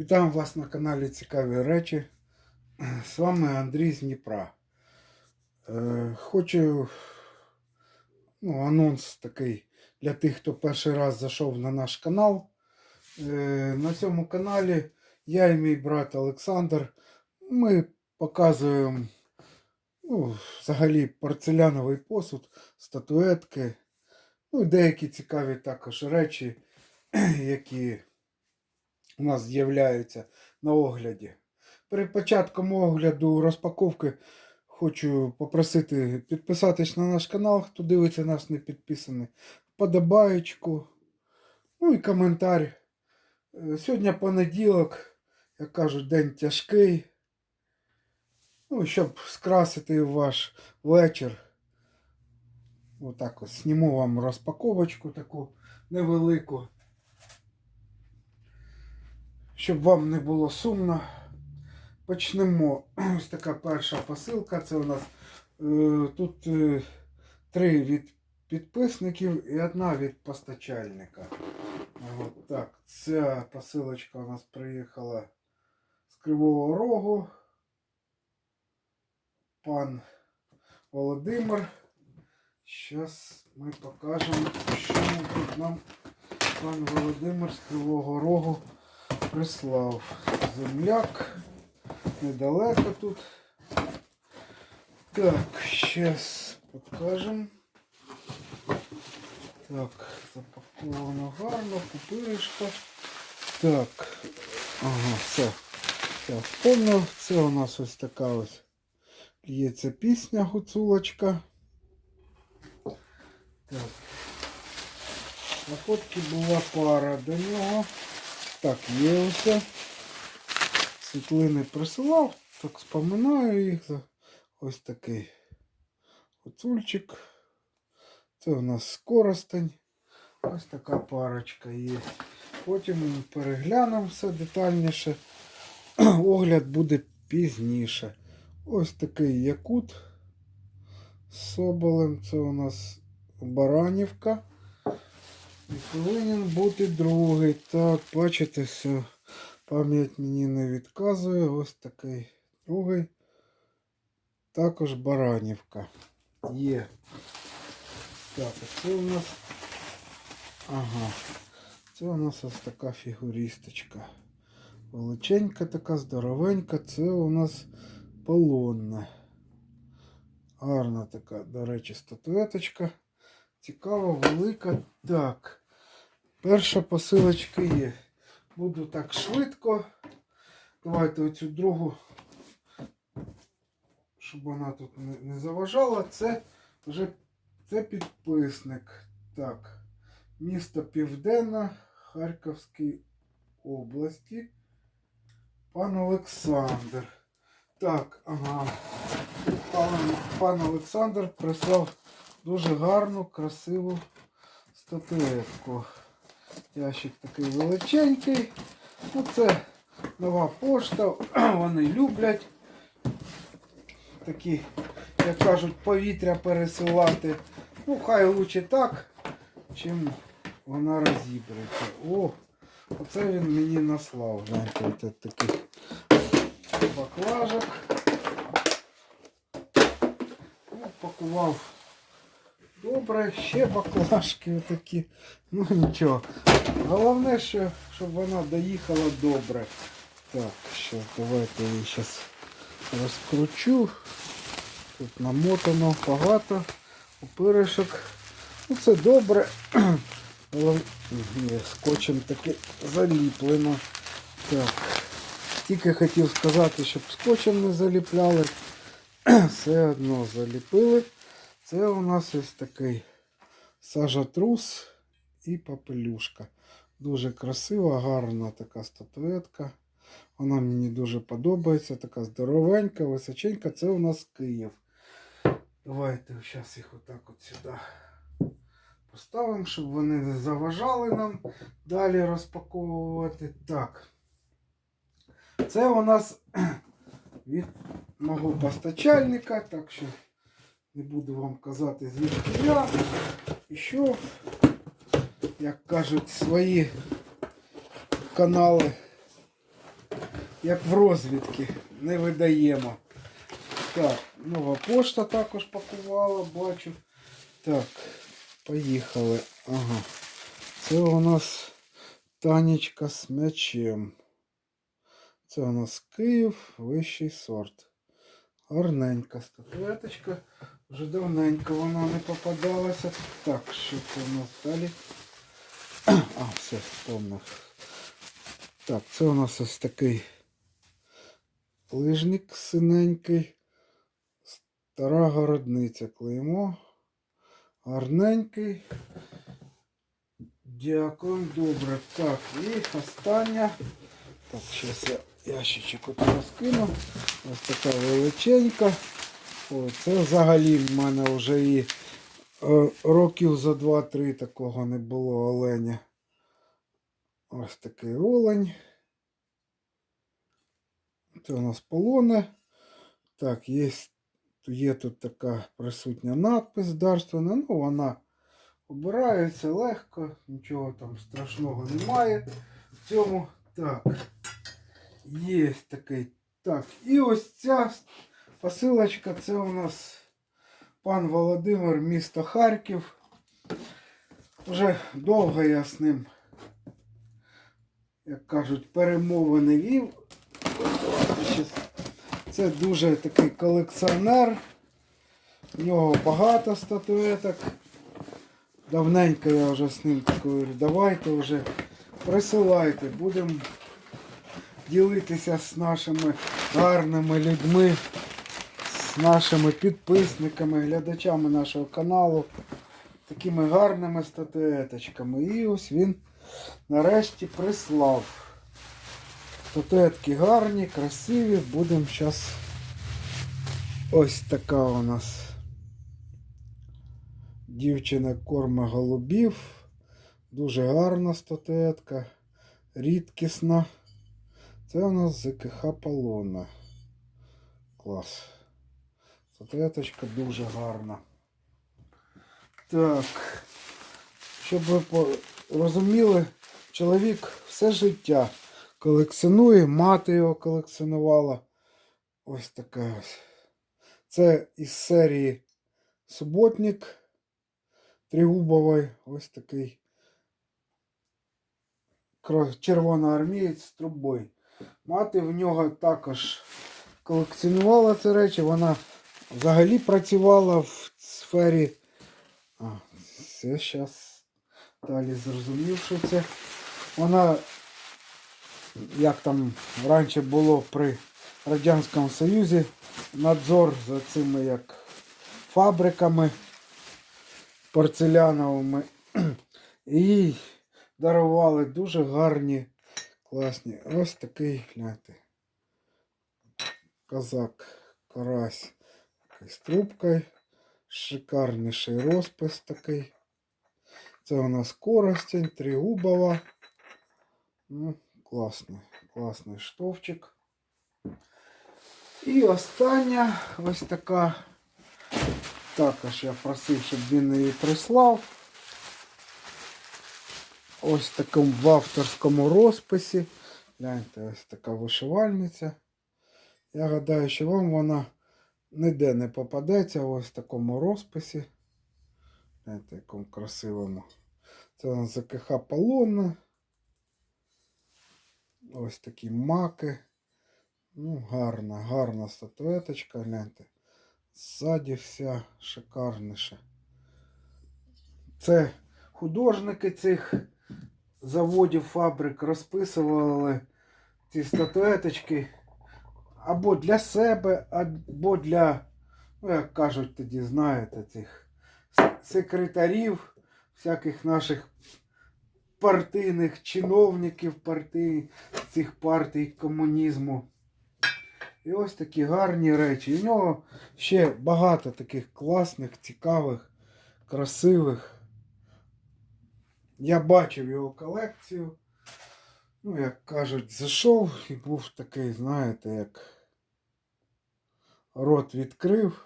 Вітаю вас на каналі Цікаві речі. З вами Андрій з Дніпра. Е, хочу ну, анонс такий для тих, хто перший раз зайшов на наш канал. Е, на цьому каналі я і мій брат Олександр. Ми показуємо ну, взагалі порцеляновий посуд, статуетки, ну і деякі цікаві також речі, які у нас з'являються на огляді. Перед початком огляду розпаковки хочу попросити підписатись на наш канал, хто дивиться нас не підписаний, вподобаєчку, ну і коментар. Е, Сьогодні понеділок, як кажуть, день тяжкий. Ну, щоб скрасити ваш вечір. Отак ось зніму вам розпаковочку таку невелику щоб вам не було сумно. Почнемо. Ось така перша посилка. Це у нас е, тут е, три від підписників і одна від постачальника. От так. Ця посилочка у нас приїхала з Кривого Рогу. Пан Володимир. Зараз ми покажемо, що тут нам пан Володимир з Кривого Рогу прислав земляк. Недалеко тут. Так, сейчас покажем. Так, запаковано гарно, пупиришка. Так, ага, все. Я вспомнив. Це у нас ось така ось лється пісня гуцулочка. Так. На фотці була пара до нього. Так, є усе. Світлини присилав, так споминаю їх. Ось такий гуцульчик. Це у нас скоростень. Ось така парочка є. Потім ми переглянемо все детальніше. Огляд буде пізніше. Ось такий якут з соболем. Це у нас Баранівка. І повинен бути другий. Так, бачите, все. Пам'ять мені не відказує. Ось такий другий. Також Баранівка. Є. Так, це у нас. Ага. Це у нас ось така фігуристочка. Величенька така, здоровенька. Це у нас полонна. Гарна така, до речі, статуеточка. Цікава, велика. Так. Перша посилочка є. Буду так швидко. Давайте оцю другу, щоб вона тут не, заважала. Це вже це підписник. Так. Місто Південна Харківської області. Пан Олександр. Так, ага. Пан, пан Олександр прислав дуже гарну, красиву статуетку. Ящик такий величенький. Ну, це нова пошта. Вони люблять такі, як кажуть, повітря пересилати. Ну, хай лучше так, чим вона розібрається. О, оце він мені наслав. Знаєте, таких баклажок. Ну, пакував добре, ще баклажки отакі. Ну нічого. Головне, що, щоб вона доїхала добре. Так, що, давайте її зараз розкручу. Тут намотано багато опиришок. Ну це добре. Але скотчем таки заліплено. Так. Тільки хотів сказати, щоб скотчем не заліпляли. Все одно заліпили. Це у нас ось такий сажатрус і папелюшка. Дуже красива, гарна така статуетка. Вона мені дуже подобається. Така здоровенька, височенька. Це у нас Київ. Давайте зараз їх отак от сюди поставимо, щоб вони не заважали нам далі розпаковувати. Так. Це у нас від мого постачальника, так що не буду вам казати звідки я. І що, як кажуть, свої канали як в розвідки, не видаємо. Так, нова пошта також пакувала, бачу. Так, поїхали. Ага. Це у нас Танечка з м'ячем. Це у нас Київ, вищий сорт. Гарненька статуеточка. Вже давненько вона не попадалася. Так, що це у нас далі? А, все, вспомнив. Так, це у нас ось такий лижник синенький. Стара городниця клеймо. Гарненький. Дякую, добре. Так, і остання. Так, зараз я ящичок розкину. Ось така величенька. Це взагалі в мене вже і е, років за 2-3 такого не було оленя. Ось такий олень. Це у нас полоне. Так, є, є тут така присутня надпис дарственна. Ну, вона обирається легко, нічого там страшного немає в цьому. Так. Є такий. Так, і ось ця посилочка, це у нас пан Володимир, місто Харків. Вже довго я з ним, як кажуть, перемовини вів. Це дуже такий колекціонер. У нього багато статуеток. Давненько я вже з ним говорю, давайте вже присилайте, будемо ділитися з нашими гарними людьми, нашими підписниками, глядачами нашого каналу, такими гарними статуеточками. І ось він нарешті прислав. Статуетки гарні, красиві. Будемо зараз. Ось така у нас дівчина корма голубів. Дуже гарна статуетка, рідкісна. Це у нас ЗКХ Полона. Клас. Статуеточка дуже гарна. Так. Щоб ви розуміли, чоловік все життя колекціонує, мати його колекціонувала. Ось така ось. Це із серії Суботник Тригубової. Ось такий червоноармієць з трубою. Мати в нього також колекціонувала ці речі. Вона взагалі працювала в сфері. А, це зараз далі зрозумів, що це. Вона, як там раніше було при Радянському Союзі, надзор за цими як фабриками порцеляновими. І їй дарували дуже гарні, класні. Ось такий, гляньте, козак, карась з трубкою. Шикарніший розпис такий. Це у нас коростень, тригубова. Ну, класний, класний штовчик. І остання ось така. Також я просив, щоб він її прислав. Ось в такому в авторському розписі. Гляньте, ось така вишивальниця. Я гадаю, що вам вона ніде не попадеться ось в такому розписі. Гляньте, якому красивому. Це у нас ЗКХ Полонна. Ось такі маки. Ну, гарна, гарна статуеточка, гляньте. Ззаді вся шикарніша. Це художники цих заводів, фабрик розписували ці статуеточки або для себе, або для, ну як кажуть тоді, знаєте, цих секретарів, всяких наших партійних чиновників партій, цих партій комунізму. І ось такі гарні речі. В нього ще багато таких класних, цікавих, красивих. Я бачив його колекцію. Ну, як кажуть, зайшов і був такий, знаєте, як рот відкрив.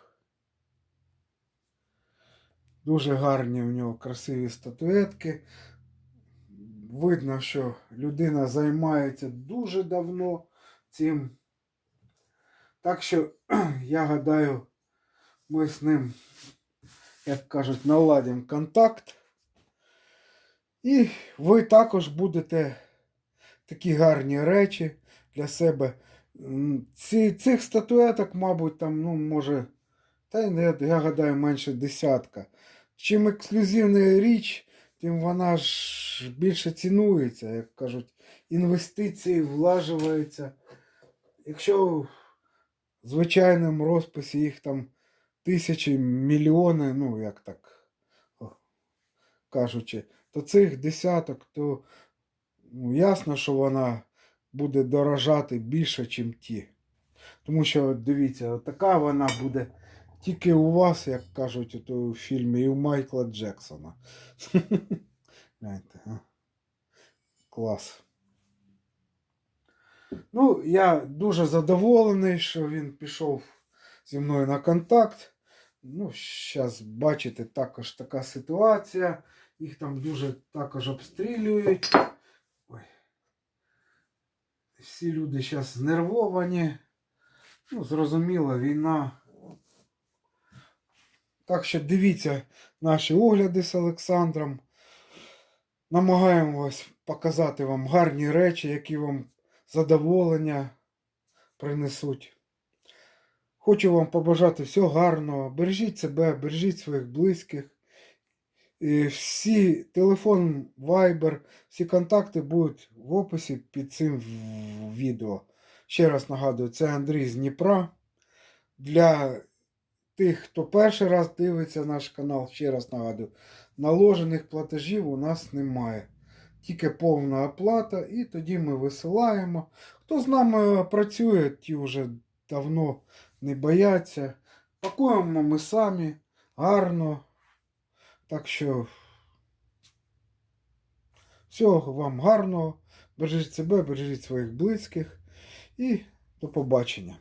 Дуже гарні в нього красиві статуетки. Видно, що людина займається дуже давно цим. Так що я гадаю, ми з ним, як кажуть, наладимо контакт. І ви також будете такі гарні речі для себе. Ці, цих статуеток, мабуть, там, ну, може, та й я гадаю, менше десятка. Чим ексклюзивна річ, тим вона ж більше цінується, як кажуть, інвестиції влажуються. Якщо в звичайному розписі їх там тисячі, мільйони, ну як так кажучи, то цих десяток, то ну, ясно, що вона буде дорожати більше, ніж ті. Тому що, дивіться, така вона буде тільки у вас, як кажуть у фільмі, і у Майкла Джексона. Гляньте. Клас. Ну, я дуже задоволений, що він пішов зі мною на контакт. Ну, зараз бачите, також така ситуація. Їх там дуже також обстрілюють. Всі люди зараз знервовані. Ну, зрозуміло, війна. Так що дивіться наші огляди з Олександром. Намагаємось показати вам гарні речі, які вам задоволення принесуть. Хочу вам побажати всього гарного. Бережіть себе, бережіть своїх близьких. Всі телефон, Viber, всі контакти будуть в описі під цим відео. Ще раз нагадую, це Андрій з Дніпра. Для тих, хто перший раз дивиться наш канал, ще раз нагадую, наложених платежів у нас немає. Тільки повна оплата, і тоді ми висилаємо. Хто з нами працює, ті вже давно не бояться. Пакуємо ми самі гарно. Так що всього вам гарного. Бережіть себе, бережіть своїх близьких і до побачення.